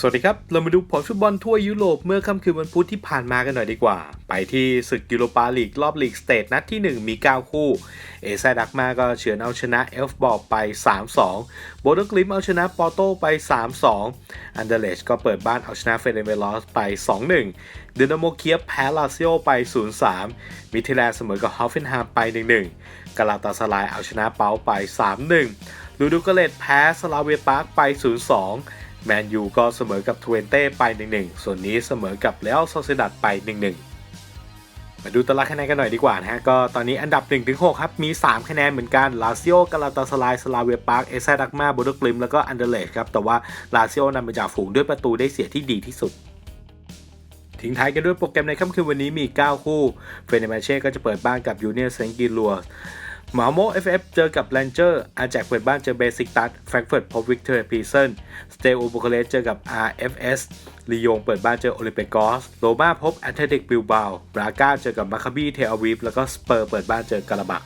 สวัสดีครับ เรามาดูผลฟุตบอลทั่วยุโรปเมื่อค่ำคืนวันพุธที่ผ่านมากันหน่อยดีกว่า ไปที่ศึกยูโรปาลีกรอบลีกสเตทนัดที่ 1 มี 9 คู่ เอซดักมาก็เฉือนเอาชนะเอฟบอลไป 3-2 โบโดกลิมเอาชนะปอร์โตไป 3-2 อันเดเลชก็เปิดบ้านเอาชนะเฟเดเวลอสไป 2-1เดนโมเคียบแพ้ลาซิโอไป 0-3 มิทิแลเสมอกับฮอฟเฟนไฮมไป 1-1กาลาตาสลายเอาชนะเปาไป 3-1 ลูดูกาเลตแพ้สลาเวียปาร์กไป 0-2 แมนยูก็เสมอกับทเวนเต้ไป 1-1 ส่วนนี้เสมอกับเลอัลโซเซดัดไป 1-1 มาดูตารางคะแนนกันหน่อยดีกว่านะฮะ ก็ตอนนี้อันดับ 1-6 ครับ มี 3 คะแนนเหมือนกัน ลาซิโอกาลาตาสลายสลาเวียปาร์ก เอซาดักมาโบโดกลิม แล้วก็อันเดเลชครับ แต่ว่าลาซิโอนำมาจากฝูงด้วยประตูได้เสียที่ดีที่สุดทิ้งท้ายกันด้วยโปรแกรมในค่ำคืนวันนี้มี 9 คู่ เฟเนมาเช่ก็จะเปิดบ้านกับยูเนียนเซนกิลัว มาโม FF เจอกับแลนเจอร์อาแจกเปิดบ้านเจอเบสิกตัสแฟรงก์เฟิร์ตพบวิกเตอร์พีเซนสเตโอบูคาเรสเจอกับ RFS ลียงเปิดบ้านเจอโอลิมเปกอสโรมาพบแอตเลติกบิลบาวบราก้าเจอกับมาคาบีเทลอาวีฟแล้วก็สเปอร์เปิดบ้านเจอกาลาบัก